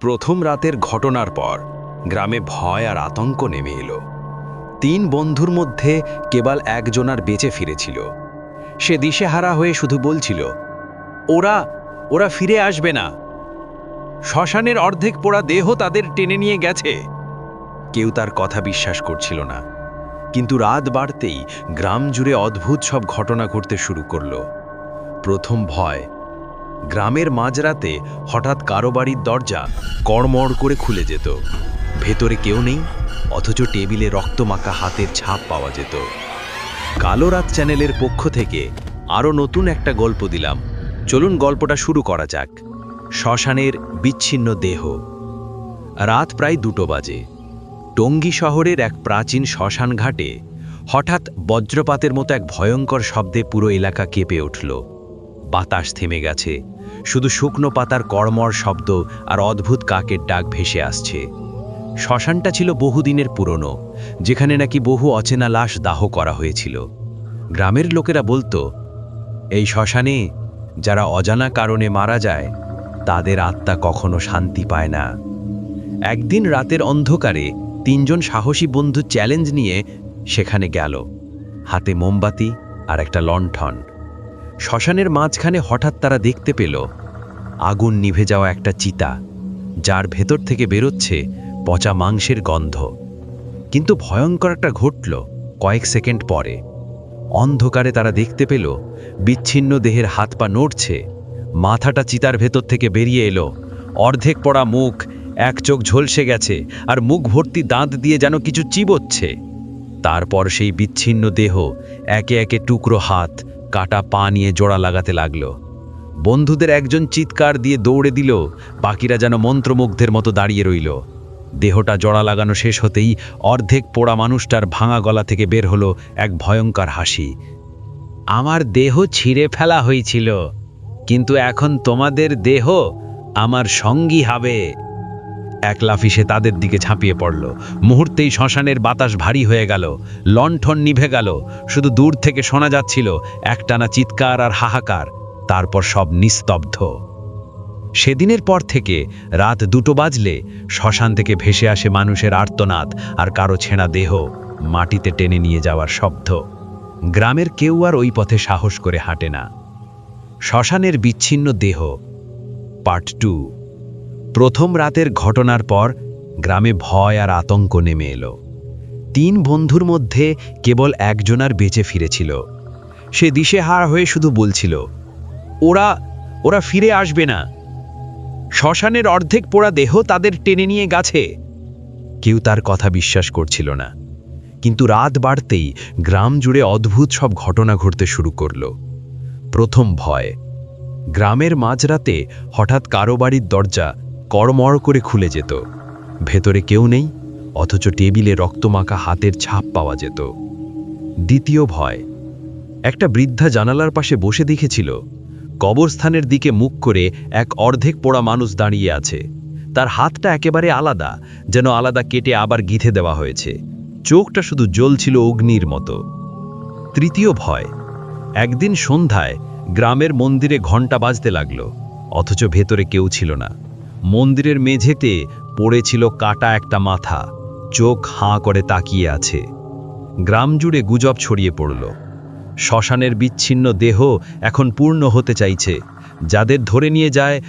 প্রথম রাতের ঘটনার পর গ্রামে ভয় আর আতঙ্ক নেমে এলো। তিন বন্ধুর মধ্যে কেবল একজনার বেঁচে ফিরেছিল। সে দিশেহারা হয়ে শুধু বলছিল, ওরা ওরা ফিরে আসবে না। শ্মশানের অর্ধেক পোড়া দেহ তাদের টেনে নিয়ে গেছে। কেউ তার কথা বিশ্বাস করছিল না। কিন্তু রাত বাড়তেই গ্রাম জুড়ে অদ্ভুত সব ঘটনা ঘটতে শুরু করল। প্রথম ভয় গ্রামের মাঝরাতে হঠাৎ কারও বাড়ির দরজা কড়মড় করে খুলে যেত। ভেতরে কেউ নেই, অথচ টেবিলে রক্তমাখা হাতের ছাপ পাওয়া যেত। কালো রাত চ্যানেলের পক্ষ থেকে আরও নতুন একটা গল্প দিলাম। চলুন গল্পটা শুরু করা যাক। শ্মশানের বিচ্ছিন্ন দেহ। রাত প্রায় দুটো বাজে। টঙ্গী শহরের এক প্রাচীন শ্মশান ঘাটে হঠাৎ বজ্রপাতের মতো এক ভয়ঙ্কর শব্দে পুরো এলাকা কেঁপে উঠল। বাতাস থেমে গেছে। শুধু শুকনো পাতার কড়মড় শব্দ আর অদ্ভুত কাকের ডাক ভেসে আসছে। শ্মশানটা ছিল বহুদিনের পুরনো, যেখানে নাকি বহু অচেনা লাশ দাহ করা হয়েছিল। গ্রামের লোকেরা বলতো, এই শ্মশানে যারা অজানা কারণে মারা যায়, তাদের আত্মা কখনো শান্তি পায় না। একদিন রাতের অন্ধকারে তিনজন সাহসী বন্ধু চ্যালেঞ্জ নিয়ে সেখানে গেল। হাতে মোমবাতি আর একটা লণ্ঠন। শ্মশানের মাঝখানে হঠাৎ তারা দেখতে পেল, আগুন নিভে যাওয়া একটা চিতা, যার ভেতর থেকে বেরোচ্ছে পচা মাংসের গন্ধ। কিন্তু ভয়ঙ্কর একটা ঘটল কয়েক সেকেন্ড পরে। অন্ধকারে তারা দেখতে পেল, বিচ্ছিন্ন দেহের হাত পা নড়ছে, মাথাটা চিতার ভেতর থেকে বেরিয়ে এলো, অর্ধেক পড়া মুখ, এক চোখ ঝলসে গেছে আর মুখ ভর্তি দাঁত দিয়ে যেন কিছু চিবোচ্ছে। তারপর সেই বিচ্ছিন্ন দেহ একে একে টুকরো হাত কাটা পা নিয়ে জোড়া লাগাতে লাগল। বন্ধুদের একজন চিৎকার দিয়ে দৌড়ে দিল, বাকিরা যেন মন্ত্রমুগ্ধের মতো দাঁড়িয়ে রইল। দেহটা জড়া লাগানো শেষ হতেই অর্ধেক পোড়া মানুষটার ভাঙা গলা থেকে বের হলো এক ভয়ঙ্কর হাসি। আমার দেহ ছিঁড়ে ফেলা হয়েছিল, কিন্তু এখন তোমাদের দেহ আমার সঙ্গী হবে। এক লাফিসে তাদের দিকে ঝাঁপিয়ে পড়ল। মুহূর্তেই শ্মশানের বাতাস ভারী হয়ে গেল। লণ্ঠন নিভে গেল। শুধু দূর থেকে শোনা যাচ্ছিল একটানা চিৎকার আর হাহাকার। তারপর সব নিস্তব্ধ। সেদিনের পর থেকে রাত দুটো বাজলে শ্মশান থেকে ভেসে আসে মানুষের আর্তনাদ আর কারও ছেঁড়া দেহ মাটিতে টেনে নিয়ে যাওয়ার শব্দ। গ্রামের কেউ আর ওই পথে সাহস করে হাঁটে না। শ্মশানের বিচ্ছিন্ন দেহ পার্ট টু প্রথম রাতের ঘটনার পর গ্রামে ভয় আর আতঙ্ক নেমে এলো। তিন বন্ধুর মধ্যে কেবল একজনার বেঁচে ফিরেছিল। সে দিশে দিশেহার হয়ে শুধু বলছিল, ওরা ওরা ফিরে আসবে না। শ্মশানের অর্ধেক পোড়া দেহ তাদের টেনে নিয়ে গেছে। কেউ তার কথা বিশ্বাস করছিল না। কিন্তু রাত বাড়তেই গ্রাম জুড়ে অদ্ভুত সব ঘটনা ঘটতে শুরু করল। প্রথম ভয়। গ্রামের মাঝরাতে হঠাৎ কারও বাড়ির দরজা কড়মড় করে খুলে যেত। ভেতরে কেউ নেই, অথচ টেবিলে রক্তমাখা হাতের ছাপ পাওয়া যেত। দ্বিতীয় ভয়, একটা বৃদ্ধা জানালার পাশে বসে দেখেছিল, কবরস্থানের দিকে মুখ করে এক অর্ধেক পোড়া মানুষ দাঁড়িয়ে আছে। তার হাতটা একেবারে আলাদা, যেন আলাদা কেটে আবার গিথে দেওয়া হয়েছে। চোখটা শুধু জ্বলছিল অগ্নির মতো। তৃতীয় ভয়, একদিন সন্ধ্যায় গ্রামের মন্দিরে ঘণ্টা বাজতে লাগল, অথচ ভেতরে কেউ ছিল না। মন্দিরের মেঝেতে পড়েছিল কাটা একটা মাথা। চোখ হাঁ করে তাকিয়ে আছে। গ্রাম জুড়ে গুজব ছড়িয়ে পড়ল। শ্মশানের বিচ্ছিন্ন দেহ এখন পূর্ণ হতে চাইছে। যাদের ধরে নিয়ে যায়